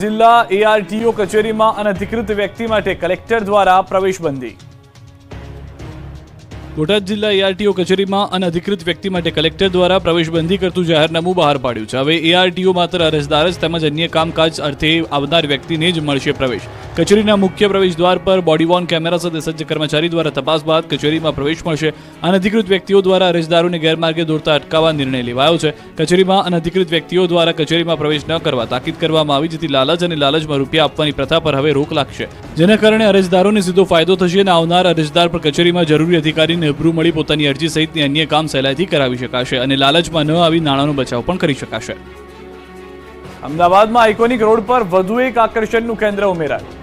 જિલ્લા એઆરટીઓ કચેરીમાં અનધિકૃત વ્યક્તિ માટે કલેક્ટર દ્વારા પ્રવેશબંધી. બોટાદ જિલ્લા એઆરટીઓ કચેરીમાં અનધિકૃત વ્યક્તિ માટે કલેક્ટર દ્વારા પ્રવેશબંધી કરતું જાહેરનામું બહાર પાડ્યું છે. હવે એઆરટીઓ માત્ર અરજદાર જ તેમજ અન્ય કામકાજ અર્થે આવનાર વ્યક્તિને જ મળશે પ્રવેશ. કચેરીના મુખ્ય પ્રવેશ દ્વાર પર બોડીવોર્ન કેમેરા સાથે સજ્જ કર્મચારી દ્વારા તપાસ બાદ કચેરીમાં પ્રવેશ મળશે. અનધિકૃત વ્યક્તિઓ દ્વારા અરજદારોને ગેરમાર્ગે દોરતા અટકાવવા નિર્ણય લેવાયો છે. કચેરીમાં અનધિકૃત વ્યક્તિઓ દ્વારા કચેરીમાં પ્રવેશ ન કરવા તાકીદ કરવામાં આવી, જેથી લાલચ અને લાલચમાં રૂપિયા આપવાની પ્રથા પર હવે રોક લાગશે. જેના કારણે અરજદારોને સીધો ફાયદો થશે અને આવનાર અરજદાર પર કચેરીમાં જરૂરી અધિકારીને અભરૂ મળી પોતાની અરજી સહિતની અન્ય કામ સહેલાઈથી કરાવી શકાશે અને લાલચમાં ન આવી નાણાંનો બચાવ પણ કરી શકાશે. અમદાવાદમાં આઇકોનિક રોડ પર વધુ એક આકર્ષણનું કેન્દ્ર ઉમેરાયું.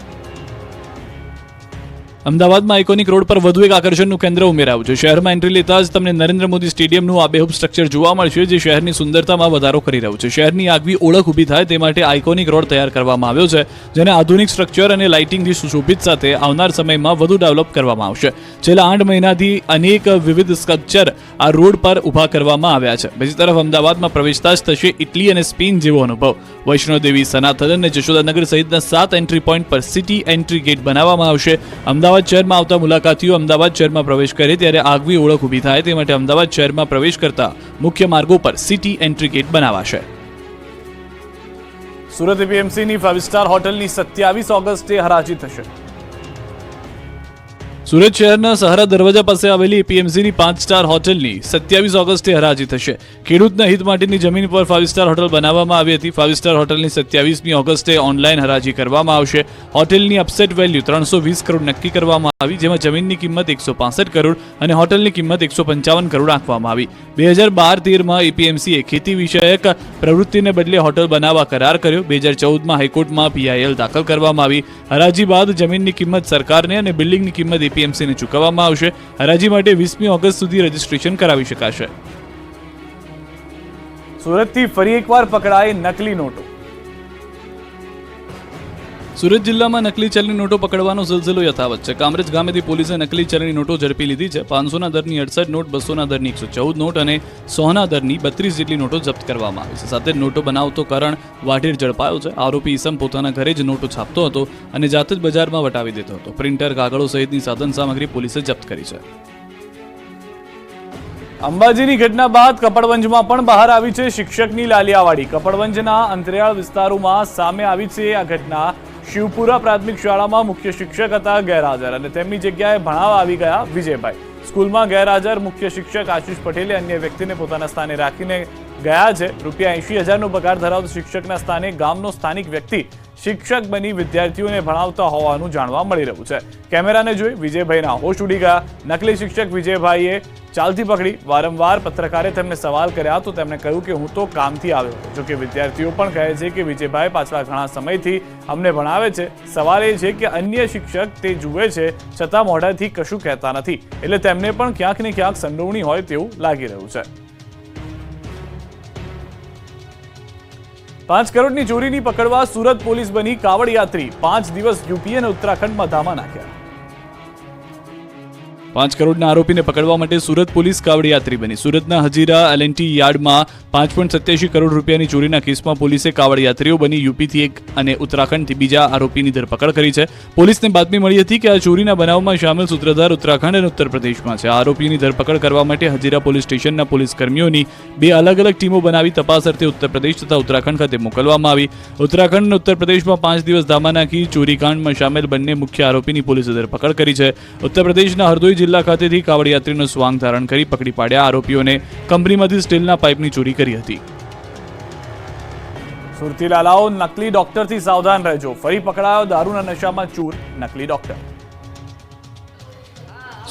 અમદાવાદમાં આઇકોનિક રોડ પર વધુ એક આકર્ષણનું કેન્દ્ર ઉમેરાયું છે. શહેરમાં એન્ટ્રી લેતા જ તમને નરેન્દ્ર મોદી સ્ટેડિયમનું આબેહૂબ સ્ટ્રક્ચર જોવા મળશે, જે શહેરની સુંદરતામાં વધારો કરી રહ્યું છે. શહેરની આગવી ઓળખ ઊભી થાય તે માટે આઇકોનિક રોડ તૈયાર કરવામાં આવ્યો છે, જેને આધુનિક સ્ટ્રક્ચર અને લાઇટિંગથી સુશોભિત સાથે આવનાર સમયમાં વધુ ડેવલપ કરવામાં આવશે. છેલ્લા આઠ મહિનાથી અનેક વિવિધ સ્ટ્રક્ચર આ રોડ પર ઊભા કરવામાં આવ્યા છે. બીજી તરફ અમદાવાદમાં પ્રવેશતા જ થશે ઇટલી અને સ્પેન જેવો અનુભવ. વૈષ્ણોદેવી, સનાતન અને જશોદાનગર સહિતના સાત એન્ટ્રી પોઈન્ટ પર સિટી એન્ટ્રી ગેટ બનાવવામાં આવશે. અમદાવાદ શહેરમાં આવતા મુલાકાતીઓ અમદાવાદ શહેરમાં પ્રવેશ કરે ત્યારે આગવી ઓળખ ઊભી થાય તે માટે અમદાવાદ શહેરમાં પ્રવેશ કરતા મુખ્ય માર્ગો પર સિટી એન્ટ્રી ગેટ બનાવાશે. સુરત એપીએમસીની ફાઇવ સ્ટાર હોટલની સત્યાવીસ ઓગસ્ટે હરાજી થશે. સુરત શહેરના સહારા દરવાજા પાસે આવેલી એપીએમસીની પાંચ સ્ટાર હોટલની સત્યાવીસ ઓગસ્ટે હરાજી થશે. ખેડૂતના હિત માટેની જમીન પર ફાઇવ સ્ટાર હોટલ બનાવવામાં આવી હતી. ફાઇવ સ્ટાર હોટલની સત્યાવીસમી ઓગસ્ટે ઓનલાઈન હરાજી કરવામાં આવશે. હોટેલની અપસેટ વેલ્યુ ત્રણસો વીસ કરોડ નક્કી કરવામાં આવી, જેમાં જમીનની કિંમત એકસો પાસઠ કરોડ અને હોટલની કિંમત એકસો પંચાવન કરોડ રાખવામાં આવી. બે હજાર બાર તેરમાં એપીએમસીએ ખેતી વિષયક પ્રવૃત્તિને બદલે હોટલ બનાવવા કરાર કર્યો. બે હજાર ચૌદમાં હાઈકોર્ટમાં પીઆઈએલ દાખલ કરવામાં આવી. હરાજી બાદ જમીનની કિંમત સરકારને અને બિલ્ડિંગની કિંમત એપીએમસીને ચૂકવવામાં આવશે. હરાજી માટે વીસમી ઓગસ્ટ સુધી રજીસ્ટ્રેશન કરાવી શકાશે. સુરતથી ફરી એકવાર પકડાય નકલી નોટો. સુરત જિલ્લામાં નકલી ચલણી નોટો પકડવાનો સિલસિલો યથાવત છે. કામરેજ ગામેથી પોલીસે નકલી ચલણી નોટો ઝડપી લીધી છે. પાંચસોના દરની અડસઠ નોટ, બસોના દરની એકસો ચૌદ નોટ અને સોના દરની બત્રીસ જેટલી નોટો જપ્ત કરવામાં આવી છે. સાથે નોટો બનાવતો કરણ વાઢેર ઝડપાયો છે. આરોપી ઈસમ પોતાના ઘરે જ નોટો છાપતો હતો અને જાતે જ બજારમાં વટાવી દેતો હતો. પ્રિન્ટર કાગળો સહિતની સાધન સામગ્રી પોલીસે જપ્ત કરી છે. અંબાજીની ઘટના બાદ કપડવંજમાં પણ બહાર આવી છે શિક્ષકની લાલિયાવાડી. કપડવંજના અંતરિયાળ વિસ્તારોમાં સામે આવી છે આ ઘટના. શિવપુરા પ્રાથમિક શાળામાં મુખ્ય શિક્ષક હતા ગેરહાજર અને તેમની જગ્યાએ ભણાવવા આવી ગયા વિજયભાઈ. સ્કૂલમાં ગેરહાજર મુખ્ય શિક્ષક આશીષ પટેલે અન્ય વ્યક્તિને પોતાના સ્થાને રાખીને ગયા છે. રૂપિયા એંશી હજારનો પગાર ધરાવતો શિક્ષકના સ્થાને ગામનો સ્થાનિક વ્યક્તિ શિક્ષક બની વિદ્યાર્થીઓને ભણાવતા હોવાનું જાણવા મળી રહ્યું છે. કેમેરાને જોઈ વિજયભાઈના હોશ ઉડી ગયા. નકલી શિક્ષક વિજયભાઈએ ચાલતી પકડી. વારંવાર પત્રકારે તેમને સવાલ કર્યા તો તેમણે કહ્યું કે હું તો કામથી આવ્યો હતો. જોકે વિદ્યાર્થીઓ પણ કહે છે કે વિજયભાઈ પાછલા ઘણા સમયથી અમને ભણાવે છે. સવાલ એ છે કે અન્ય શિક્ષક તે જુએ છે, છતાં મોઢાથી કશું કહેતા નથી. એટલે તેમને પણ ક્યાંક ને ક્યાંક સંડોવણી હોય તેવું લાગી રહ્યું છે. પાંચ કરોડની ચોરીની પકડવા સુરત પોલીસ બની કાવડ યાત્રી. પાંચ દિવસ યુપી અને ઉત્તરાખંડમાં ધામા નાખ્યા. પાંચ કરોડના આરોપીને પકડવા માટે સુરત પોલીસ કાવડયાત્રી બની. સુરતના હજીરા એલએનટી યાર્ડમાં પાંચ પોઈન્ટ સત્યાસી કરોડ રૂપિયાની ચોરીના કેસમાં પોલીસે કાવડ યાત્રીઓ બની, યુપીથી એક અને ઉત્તરાખંડથી બીજા આરોપીની ધરપકડ કરી છે. પોલીસને બાતમી મળી હતી કે આ ચોરીના બનાવમાં સામેલ સૂત્રધાર ઉત્તરાખંડ અને ઉત્તર પ્રદેશમાં છે આરોપીની ધરપકડ કરવા માટે હજીરા પોલીસ સ્ટેશનના પોલીસ કર્મીઓની બે અલગ અલગ ટીમો બનાવી તપાસ અર્થે ઉત્તર પ્રદેશ તથા ઉત્તરાખંડ ખાતે મોકલવામાં આવી. ઉત્તરાખંડ અને ઉત્તર પ્રદેશમાં પાંચ દિવસ ધામા નાખી ચોરીકાંડમાં સામેલ બંને મુખ્ય આરોપીની પોલીસે ધરપકડ કરી છે. ઉત્તર પ્રદેશના હરદોઈ જિલ્લા ખાતેથી કાવડયાત્રીનો સ્વાંગ ધારણ કરી પકડી પાડ્યા આરોપીઓને કંપનીમાંથી સ્ટીલના પાઇપની ચોરી કરી હતી. સુરતી લાલાઓ, નકલી ડોક્ટરથી સાવધાન રહેજો. ફરી પકડાયો દારૂના નશામાં ચૂર નકલી ડોક્ટર.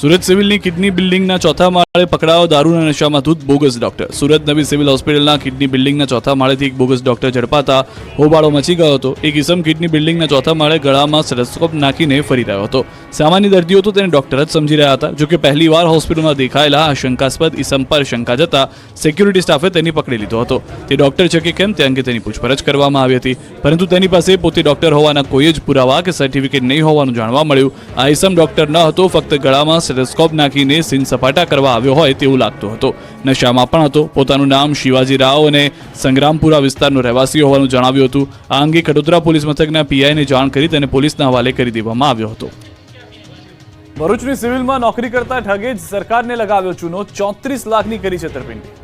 સુરત સિવિલની કિડની બિલ્ડિંગના ચોથા પકડાયો દારૂના નશામાં ધૂત બોગસ ડોક્ટર. સુરત નવી સિવિલ હોસ્પિટલના કિડની બિલ્ડિંગના ચોથા માળેથી એક બોગસ ડોક્ટર ઝડપાતા હોબાળો મચી ગયો હતો. એક ઇસમ કિડની બિલ્ડિંગના ચોથા માળે ગળામાં સ્ટેથોસ્કોપ નાખીને ફરી રહ્યો હતો. સામાન્ય દર્દીઓ તો તેને ડોક્ટર જ સમજી રહ્યા હતા, જોકે પહેલી વાર હોસ્પિટલમાં દેખાયેલા આ શંકાસ્પદ ઇસમ પર શંકા જતા સિક્યુરિટી સ્ટાફે તેની પકડી લીધો હતો. તે ડોક્ટર છે કે કેમ તે અંગે તેની પૂછપરછ કરવામાં આવી હતી. પરંતુ તેની પાસે પોતે ડોક્ટર હોવાના કોઈ જ પુરાવા કે સર્ટિફિકેટ નહીં હોવાનું જાણવા મળ્યું. આ ઇસમ ડોક્ટર ન હતો, ફક્ત ગળામાં સ્ટેથોસ્કોપ નાખીને સીન સપાટા કરવા આવ્યો હોય તેવું લાગતું હતું. નશામાં પણ હતો. પોતાનું નામ શિવાજી રાવ અને સંગ્રામપુરા વિસ્તારનો રહેવાસી હોવાનું જણાવ્યું હતું. આ અંગે કડોદરા પોલીસ મથકના પીઆઈને જાણ કરી તેને પોલીસના હવાલે કરી દેવામાં આવ્યો હતો. ભરૂચની સિવિલમાં નોકરી કરતા ઠગે જ સરકારને લગાવ્યો ચૂનો. ચોત્રીસ લાખની કરી છેતરપિંડી.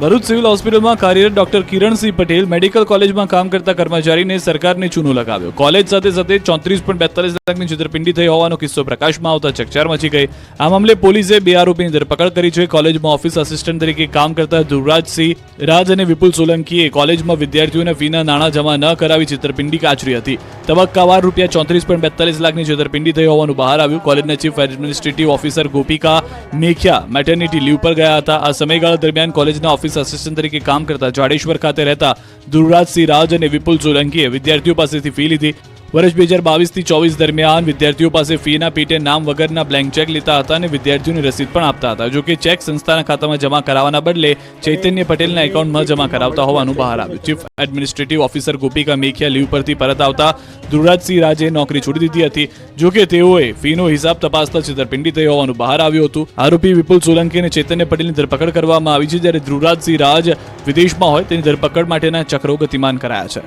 ભરૂચ સિવિલ હોસ્પિટલમાં કાર્યરત ડોક્ટર કિરણસિંહ પટેલ મેડિકલ કોલેજમાં કામ કરતા કર્મચારીને સરકારને ચૂનો લગાવ્યો. કોલેજ સાથે સાથે ચોત્રીસ પોઈન્ટ બેતાલીસ લાખની છેતરપિંડી થઈ હોવાનો કિસ્સો પ્રકાશમાં આવતા ચકચાર મચી ગઈ. આ મામલે પોલીસે બે આરોપીની ધરપકડ કરી છે. કોલેજમાં ઓફિસ આસિસ્ટન્ટ તરીકે કામ કરતા ધ્રુવરાજસિંહ રાજ અને વિપુલ સોલંકીએ કોલેજમાં વિદ્યાર્થીઓને ફીના નાણાં જમા ન કરાવી છેતરપિંડી કાચરી હતી. તબક્કાવાર રૂપિયા ચોત્રીસ પોઈન્ટ બેતાલીસ લાખની છેતરપિંડી થઈ હોવાનું બહાર આવ્યું. કોલેજના chief administrative officer Gopika Mekhiya maternity leave પર ગયા હતા. આ સમયગાળા દરમિયાન કોલેજના ઓફિસ આસિસ્ટન્ટ તરીકે કામ કરતા જાડેશ્વર ખાતે રહેતા ધ્રુવરાજસિંહ રાજ અને વિપુલ સોલંકીએ વિદ્યાર્થીઓ પાસેથી ફી લીધી. વર્ષ બે હજાર બાવીસથી ચોવીસ દરમિયાન વિદ્યાર્થીઓ પાસે ફીના પીટે નામ વગરના બ્લેન્ક ચેક લેતા હતા અને વિદ્યાર્થીઓની રસીદ પણ આપતા હતા. જો કે ચેક સંસ્થાના ખાતામાં જમા કરાવવાના બદલે ચૈતન્ય પટેલના એકાઉન્ટમાં જમા કરાવતા હોવાનું બહાર આવ્યું. Chief administrative officer Gopika Mekhiya leave પરથી પરત આવતા ધ્રુવરાજસિંહ રાજે નોકરી છોડી દીધી હતી. જો કે તેઓએ ફીનો હિસાબ તપાસતા છેતરપિંડી થઈ હોવાનું બહાર આવ્યું હતું. આરોપી વિપુલ સોલંકી અને ચૈતન્ય પટેલની ધરપકડ કરવામાં આવી છે જ્યારે ધ્રુવરાજસિંહ રાજ વિદેશમાં હોય તેની ધરપકડ માટેના ચક્રો ગતિમાન કરાયા છે.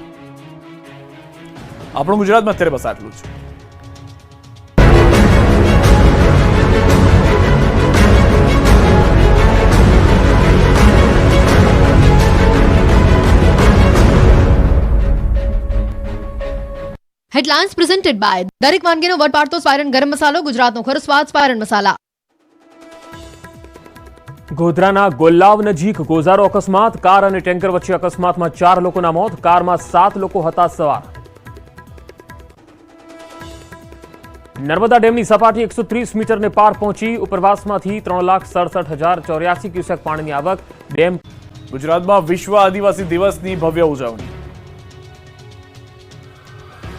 આપણું ગુજરાતમાં અત્યારે બસ આટલું જ. હેડલાઇન્સ પ્રેઝન્ટેડ બાય દરેક વાનગીનો વટ પાડતો સ્પાયરન ગરમ મસાલો ગુજરાતનો ખરો સ્વાદ સ્પાયરન મસાલા ગોધરાના ગોલ્લાવ નજીક ગોઝારો અકસ્માત કાર અને ટેન્કર વચ્ચે અકસ્માતમાં ચાર લોકોના મોત કારમાં સાત લોકો હતા સવાર. નર્મદા ડેમની સપાટી એકસો ત્રીસ મીટરને પાર પહોંચી ઉપરવાસમાંથી ત્રણ લાખ સડસઠ હજાર ચોર્યાસી ક્યુસેક પાણીની આવક ડેમ ગુજરાતમાં વિશ્વ આદિવાસી દિવસની ભવ્ય ઉજવણી.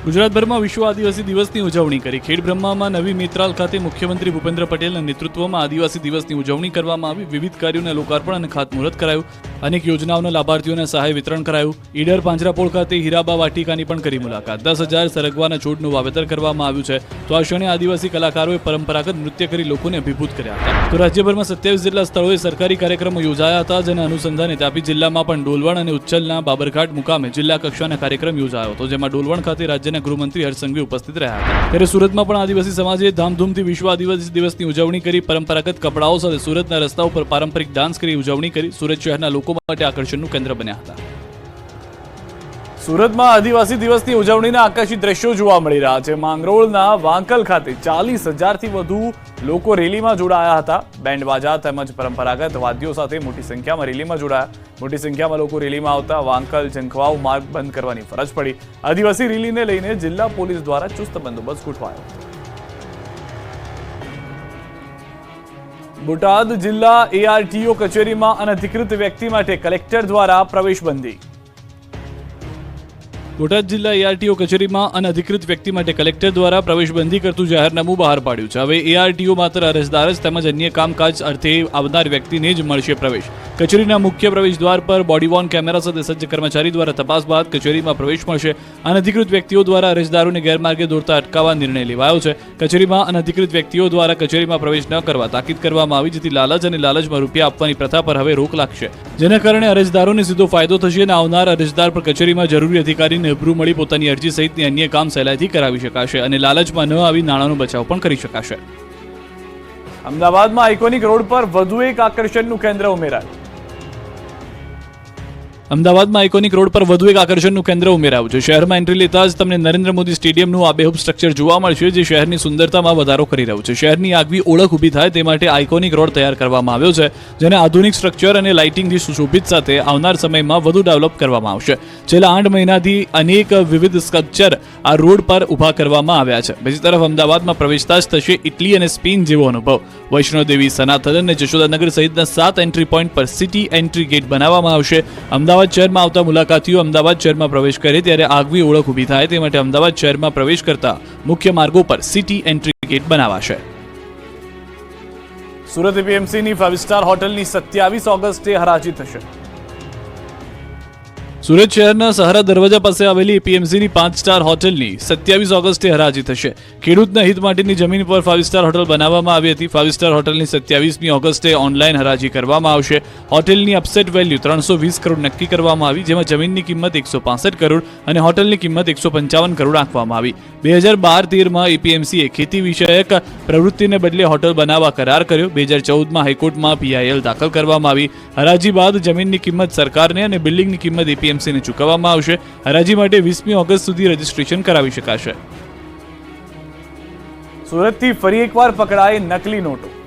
ગુજરાતભરમાં વિશ્વ આદિવાસી દિવસની ઉજવણી કરી. ખેડબ્રહ્મામાં નવી મિત્રાલ ખાતે મુખ્યમંત્રી ભૂપેન્દ્ર પટેલના નેતૃત્વમાં આદિવાસી દિવસની ઉજવણી કરવામાં આવી. વિવિધ કાર્યોના લોકાર્પણ અને ખાતમુહૂર્ત કરાયું. અનેક યોજનાઓના લાભાર્થીઓને સહાય વિતરણ કરાયું. ઈડર પાંજરાપોળ ખાતે હીરાબા વાટિકાની પણ કરી મુલાકાત. દસ હજાર સરગવાના છોડનું વાવેતર કરવામાં આવ્યું છે. તો આ ક્ષણે આદિવાસી કલાકારોએ પરંપરાગત નૃત્ય કરી લોકોને અભિભૂત કર્યા હતા. તો રાજ્યભરમાં સત્યાવીસ જેટલા સ્થળોએ સરકારી કાર્યક્રમો યોજાયા હતા, જેના અનુસંધાને તાપી જિલ્લામાં પણ ડોલવણ અને ઉચ્છલના બાબરઘાટ મુકામે જિલ્લા કક્ષાના કાર્યક્રમ યોજાયો હતો, જેમાં ડોલવણ ખાતે રાજ્યના ગૃહમંત્રી હર્ષસંઘવી ઉપસ્થિત રહ્યા હતા. ત્યારે સુરતમાં પણ આદિવાસી સમાજે ધામધૂમથી વિશ્વ આદિવાસી દિવસની ઉજવણી કરી પરંપરાગત કપડાઓ સાથે સુરતના રસ્તાઓ પર પારંપરિક ડાન્સ કરી ઉજવણી કરી સુરત શહેરના લોકો માટે આકર્ષણનું કેન્દ્ર બન્યા હતા. સુરતમાં આદિવાસી દિવસની ઉજવણીના આકર્ષિત દ્રશ્યો જોવા મળી રહ્યા છે. માંગરોળના વાંકલ ખાતે ચાલીસ હજારથી વધુ લોકો રેલીમાં જોડાયા હતા. બેન્ડ બાજા તેમજ પરંપરાગત વાદ્યો સાથે મોટી સંખ્યામાં રેલીમાં જોડાયા. મોટી સંખ્યામાં લોકો રેલીમાં આવતા વાંકલ, ઝંખવાવ, માર્ગ બંધ કરવાની ફરજ પડી. આદિવાસી રેલીને લઈને જિલ્લા પોલીસ દ્વારા ચુસ્ત બંદોબસ્ત ગોઠવાયો. બોટાદ જિલ્લા એઆરટીઓ કચેરીમાં અનધિકૃત વ્યક્તિ માટે કલેક્ટર દ્વારા પ્રવેશબંધી. બોટાદ જિલ્લા એઆરટીઓ કચેરીમાં અનધિકૃત વ્યક્તિ માટે કલેક્ટર દ્વારા પ્રવેશબંધી કરતું જાહેરનામું બહાર પાડ્યું છે. હવે એઆરટીઓ માત્ર અરજદાર જ તેમજ અન્ય કામકાજ અર્થે આવનાર વ્યક્તિને જ મળશે પ્રવેશ. કચેરીના મુખ્ય પ્રવેશ દ્વાર પર બોડીવોર્ન કેમેરા સાથે સજ્જ કર્મચારી દ્વારા તપાસ બાદ કચેરીમાં પ્રવેશ મળશે. અનધિકૃત વ્યક્તિઓ દ્વારા અરજદારોને ગેરમાર્ગે દોરતા અટકાવવા નિર્ણય લેવાયો છે. કચેરીમાં અનધિકૃત વ્યક્તિઓ દ્વારા કચેરીમાં પ્રવેશ ન કરવા તાકીદ કરવામાં આવી, જેથી લાલચ અને લાલચમાં રૂપિયા આપવાની પ્રથા પર હવે રોક લાગશે. જેના કારણે અરજદારોને સીધો ફાયદો થશે અને આવનાર અરજદાર પર કચેરીમાં જરૂરી અધિકારીને અભરૂ મળી પોતાની અરજી સહિતની અન્ય કામ સહેલાઈથી કરાવી શકાશે અને લાલચમાં ન આવી નાણાંનો બચાવ પણ કરી શકાશે. અમદાવાદમાં આઇકોનિક રોડ પર વધુ એક આકર્ષણનું કેન્દ્ર ઉમેરાયું. અમદાવાદમાં આઇકોનિક રોડ પર વધુ એક આકર્ષણનું કેન્દ્ર ઉમેરાયું છે. શહેરમાં એન્ટ્રી લેતા જ તમને નરેન્દ્ર મોદી સ્ટેડિયમનું આબેહૂબ સ્ટ્રક્ચર જોવા મળશે, જે શહેરની સુંદરતામાં વધારો કરી રહ્યું છે. શહેરની આગવી ઓળખ ઊભી થાય તે માટે આઇકોનિક રોડ તૈયાર કરવામાં આવ્યો છે, જેને આધુનિક સ્ટ્રક્ચર અને લાઇટિંગથી સુશોભિત સાથે આવનાર સમયમાં વધુ ડેવલપ કરવામાં આવશે. છેલ્લા આઠ મહિનાથી અનેક વિવિધ સ્ટ્રક્ચર આ રોડ પર ઊભા કરવામાં આવ્યા છે. બીજી તરફ અમદાવાદમાં પ્રવેશતા જ થશે ઇટલી અને સ્પેન જેવો અનુભવ. વૈષ્ણોદેવી સનાતન અને જશોદાનગર સહિતના સાત એન્ટ્રી પોઈન્ટ પર સિટી એન્ટ્રી ગેટ બનાવવામાં આવશે. અમદાવાદ શહેરમાં આવતા મુલાકાતીઓ અમદાવાદ શહેરમાં પ્રવેશ કરે ત્યારે આગવી ઓળખ ઊભી થાય તે માટે અમદાવાદ શહેરમાં પ્રવેશ કરતા મુખ્ય માર્ગો પર સિટી એન્ટ્રી ગેટ બનાવાશે. સુરત એપીએમસીની ફાઇવ સ્ટાર હોટલની સત્યાવીસ ઓગસ્ટે હરાજી થશે. સુરત શહેરના સહારા દરવાજા પાસે આવેલી એપીએમસીની પાંચ સ્ટાર હોટલની સત્યાવીસ ઓગસ્ટે હરાજી થશે. ખેડૂતના હિત માટેની જમીન પર ફાઇવ સ્ટાર હોટલ બનાવવામાં આવી હતી. ફાઇવ સ્ટાર હોટલની સત્યાવીસમી ઓગસ્ટે ઓનલાઈન હરાજી કરવામાં આવશે. હોટલની અપસેટ વેલ્યુ ત્રણસો વીસ કરોડ નક્કી કરવામાં આવી, જેમાં જમીનની કિંમત એકસો પાસઠ કરોડ અને હોટલની કિંમત એકસો પંચાવન કરોડ રાખવામાં આવી. બે હજાર બાર તેરમાં એપીએમસીએ ખેતી વિષયક પ્રવૃત્તિને બદલે હોટલ બનાવવા કરાર કર્યો. બે હજાર ચૌદમાં હાઈકોર્ટમાં પીઆઈએલ દાખલ કરવામાં આવી. હરાજી બાદ જમીનની કિંમત સરકારને અને બિલ્ડિંગની કિંમત એપીએમસીને ચૂકવવામાં આવશે. હરાજી માટે વીસમી ઓગસ્ટ સુધી રજીસ્ટ્રેશન કરાવી શકાશે. સુરતથી ફરી એકવાર પકડાય નકલી નોટો.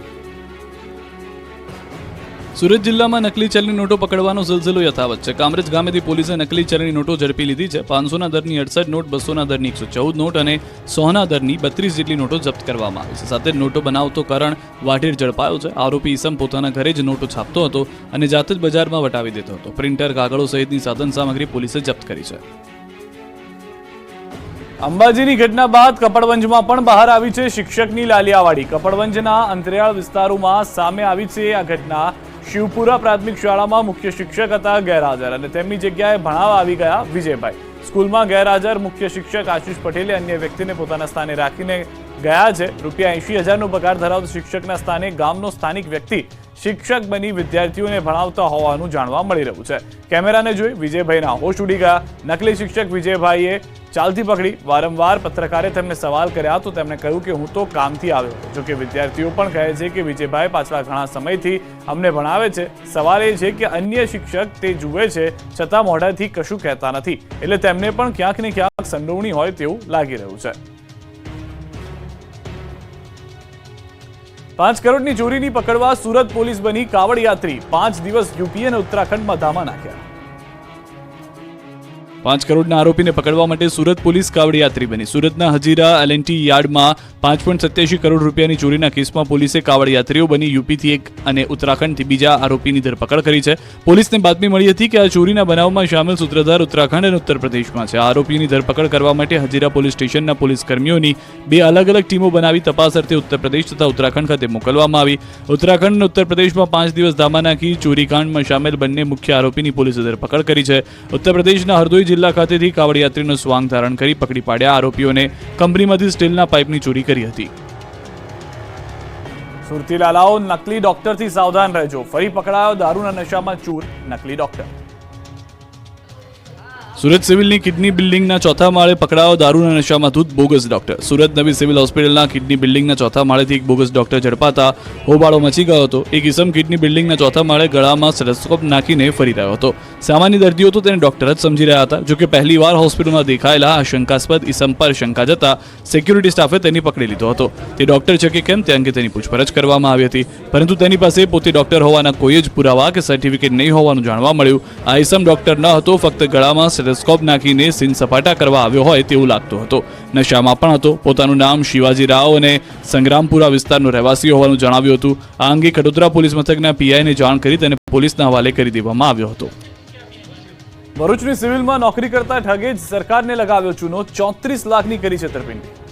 સુરત જિલ્લામાં નકલી ચલણી નોટો પકડવાનો સિલસિલો યથાવત છે. કામરેજ ગામેથી પોલીસે નકલી ચલણી નોટો ઝડપી લીધી છે. પાંચસોના દરની અડસઠ નોટ, બસોના દરની એકસો ચૌદ નોટ અને સોના દરની બત્રીસ જેટલી નોટો જપ્ત કરવામાં આવી છે. સાથે નોટો બનાવતો કરણ વાઢેર ઝડપાયો છે. આરોપી ઈસમ પોતાના ઘરે જ નોટો છાપતો હતો અને જાતે જ બજારમાં વટાવી દેતો હતો. પ્રિન્ટર કાગળો સહિતની સાધન સામગ્રી પોલીસે જપ્ત કરી છે. અંબાજીની ઘટના બાદ કપડવંજમાં પણ બહાર આવી છે શિક્ષકની લાલિયાવાડી. કપડવંજના અંતરિયાળ વિસ્તારોમાં સામે આવી છે આ ઘટના. શિવપુરા પ્રાથમિક શાળામાં મુખ્ય શિક્ષક હતા ગેરહાજર અને તેમની જગ્યાએ ભણાવવા આવી ગયા વિજયભાઈ. સ્કૂલમાં ગેરહાજર મુખ્ય શિક્ષક આશીષ પટેલે અન્ય વ્યક્તિને પોતાના સ્થાને રાખીને ગયા છે. રૂપિયા એંશી હજારનો પગાર ધરાવતો શિક્ષકના સ્થાને ગામનો સ્થાનિક વ્યક્તિ શિક્ષક બની વિદ્યાર્થીઓને ભણાવતા હોવાનું જાણવા મળી રહ્યું છે. કેમેરાને જોઈ વિજયભાઈના હોશ ઉડી ગયા. નકલી શિક્ષક વિજયભાઈએ ચાલતી પકડી. વારંવાર પત્રકારે તેમને સવાલ કર્યા તો તેમણે કહ્યું કે હું તો કામથી આવ્યો હતો. જોકે વિદ્યાર્થીઓ પણ કહે છે કે વિજયભાઈ પાછલા ઘણા સમયથી અમને ભણાવે છે. સવાલ એ છે કે અન્ય શિક્ષક તે જુએ છે, છતાં મોઢાથી કશું કહેતા નથી. એટલે તેમને પણ ક્યાંક ને ક્યાંક સંડોવણી હોય તેવું લાગી રહ્યું છે. પાંચ કરોડની ચોરીની પકડવા સુરત પોલીસ બની કાવડ યાત્રી. પાંચ દિવસ યુપી અને ઉત્તરાખંડમાં ધામા નાખ્યા. પાંચ કરોડના આરોપીને પકડવા માટે સુરત પોલીસ કાવડયાત્રી બની. સુરતના હજીરા એલએનટી યાર્ડમાં પાંચ પોઈન્ટ સત્યાસી કરોડ રૂપિયાની ચોરીના કેસમાં પોલીસે કાવડ યાત્રીઓ બની, યુપીથી એક અને ઉત્તરાખંડથી બીજા આરોપીની ધરપકડ કરી છે. પોલીસને બાતમી મળી હતી કે આ ચોરીના બનાવમાં સામેલ સૂત્રધાર ઉત્તરાખંડ અને ઉત્તર પ્રદેશમાં છે આરોપીની ધરપકડ કરવા માટે હજીરા પોલીસ સ્ટેશનના પોલીસ કર્મીઓની બે અલગ અલગ ટીમો બનાવી તપાસ અર્થે ઉત્તર પ્રદેશ તથા ઉત્તરાખંડ ખાતે મોકલવામાં આવી. ઉત્તરાખંડ અને ઉત્તર પ્રદેશમાં પાંચ દિવસ ધામા નાખી ચોરીકાંડમાં સામેલ બંને મુખ્ય આરોપીની પોલીસે ધરપકડ કરી છે. ઉત્તર પ્રદેશના હરદોઈ જિલ્લા ખાતેથી કાવડ યાત્રીનો સ્વાંગ ધારણ કરી પકડી પાડ્યા આરોપીઓને કંપનીમાંથી સ્ટીલના પાઇપની ચોરી કરી હતી. સુરતી લાલાઓ નકલી ડોક્ટરથી સાવધાન રહેજો. ફરી પકડાયો દારૂના નશામાં ચૂર નકલી ડોક્ટર. સુરત સિવિલની કિડની બિલ્ડિંગના ચોથા માળે પકડાયો દારૂના નશામાં ધૂત બોગસ ડોક્ટર. સુરત નવી સિવિલ હોસ્પિટલના કિડની બિલ્ડિંગના ચોથા માળેથી એક બોગસ ડોક્ટર ઝડપાતા હોબાળો મચી ગયો હતો. એક ઇસમ કિડની બિલ્ડિંગના ચોથા માળે ગળામાં સ્ટેથોસ્કોપ નાખીને ફરી રહ્યો હતો. સામાન્ય દર્દીઓ તો તેને ડોક્ટર જ સમજી રહ્યા હતા, જોકે પહેલી વાર હોસ્પિટલમાં દેખાયેલા આ શંકાસ્પદ ઇસમ પર શંકા જતા સિક્યુરિટી સ્ટાફે તેની પકડી લીધો હતો. તે ડોક્ટર છે કે કેમ તે અંગે તેની પૂછપરછ કરવામાં આવી હતી. પરંતુ તેની પાસે પોતે ડોક્ટર હોવાના કોઈ જ પુરાવા કે સર્ટિફિકેટ નહીં હોવાનું જાણવા મળ્યું. આ ઇસમ ડોક્ટર ન હતો, ફક્ત ગળામાં સ્ટેથોસ્કોપ નાખીને સીન સપાટા કરવા આવ્યો હોય તેવું લાગતું હતું. નશામાં પણ હતો. પોતાનું નામ શિવાજી રાવ અને સંગ્રામપુરા વિસ્તારનો રહેવાસી હોવાનું જણાવ્યું હતું. આ અંગે કડોદરા પોલીસ મથકના પીઆઈને જાણ કરી તેને પોલીસના હવાલે કરી દેવામાં આવ્યો હતો. ભરૂચની સિવિલમાં નોકરી કરતા ઠગે જ સરકારને લગાવ્યો ચૂનો. ચોત્રીસ લાખની કરી છેતરપિંડી.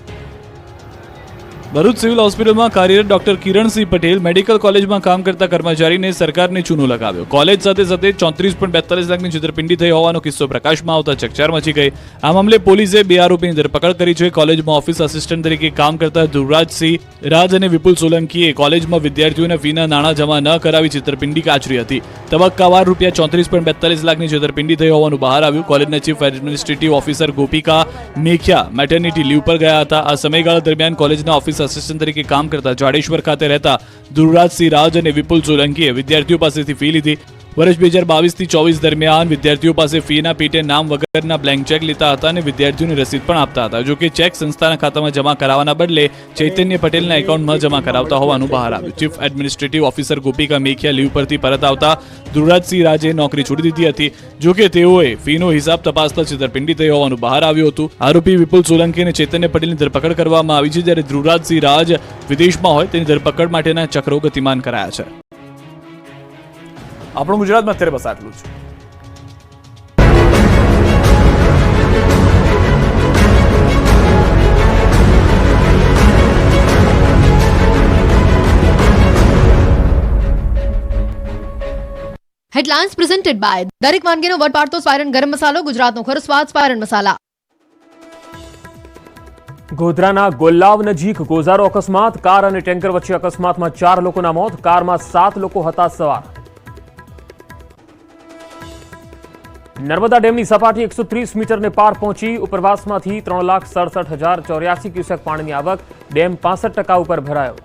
ભરૂચ સિવિલ હોસ્પિટલમાં કાર્યરત ડોક્ટર કિરણસિંહ પટેલ મેડિકલ કોલેજમાં કામ કરતા કર્મચારીને સરકારને ચૂનો લગાવ્યો. કોલેજ સાથે સાથે ચોત્રીસ પણ બેતાલીસ લાખની છેતરપિંડી થઈ હોવાનો કિસ્સો પ્રકાશમાં આવતા ચકચાર મચી ગઈ. આ મામલે પોલીસે બે આરોપીની ધરપકડ કરી છે. કોલેજમાં ઓફિસ આસિસ્ટન્ટ તરીકે કામ કરતા ધુવરાજસિંહ રાજ અને વિપુલ સોલંકીએ કોલેજમાં વિદ્યાર્થીઓને ફીના નાણાં જમા ન કરાવી છેતરપિંડી કાચરી હતી. તબક્કાવાર રૂપિયા ચોત્રીસ પણ બેતાલીસ લાખની છેતરપિંડી થઈ હોવાનું બહાર આવ્યું. કોલેજના chief administrative officer Gopika Mekhiya maternity leave પર ગયા હતા. આ સમયગાળા દરમિયાન કોલેજના ઓફિસ આસિસ્ટન્ટ તરીકે કામ કરતા જાડેશ્વર ખાતે રહેતા ધ્રુવરાજસિંહ રાજ અને વિપુલ સોલંકીએ વિદ્યાર્થીઓ પાસેથી ફી લીધી. વર્ષ બે હજાર બાવીસથી ચોવીસ દરમિયાન વિદ્યાર્થીઓ પાસે ફીના પેટે નામ વગરના બ્લેન્ક ચેક લેતા હતા અને વિદ્યાર્થીઓની રસીદ પણ આપતા હતા. જો કે ચેક સંસ્થાના ખાતામાં જમા કરાવવાના બદલે ચૈતન્ય પટેલના એકાઉન્ટમાં જમા કરાવતા હોવાનું બહાર આવ્યું. Chief administrative officer Gopika Mekhia leave પરથી પરત આવતા ધ્રુવરાજસિંહ રાજે નોકરી છોડી દીધી હતી. જોકે તેઓએ ફીનો હિસાબ તપાસતા છેતરપિંડી થઈ હોવાનું બહાર આવ્યું હતું. આરોપી વિપુલ સોલંકી અને ચૈતન્ય પટેલની ધરપકડ કરવામાં આવી છે જ્યારે ધ્રુવરાજસિંહ રાજ વિદેશમાં હોય તેની ધરપકડ માટેના ચક્રો ગતિમાન કરાયા છે. આપણું ગુજરાતમાં અત્યારે બસ આટલું જ. હેડલાઇન્સ પ્રેઝન્ટેડ બાય દરેક વાનગીનો વટ પાડતો સ્પાયરન ગરમ મસાલો ગુજરાતનો ખરો સ્વાદ સ્પાયરન મસાલા. ગોધરાના ગોલ્લાવ નજીક ગોઝારો અકસ્માત કાર અને ટેન્કર વચ્ચે અકસ્માતમાં ચાર લોકોના મોત કારમાં સાત લોકો હતા સવાર. નર્મદા ડેમની સપાટી એકસો ત્રીસ મીટરને પાર પહોંચી ઉપરવાસમાંથી ત્રણ લાખ સડસઠ હજાર ચોર્યાસી ક્યુસેક પાણીની આવક ડેમ પાસઠ ટકા ઉપર ભરાયો.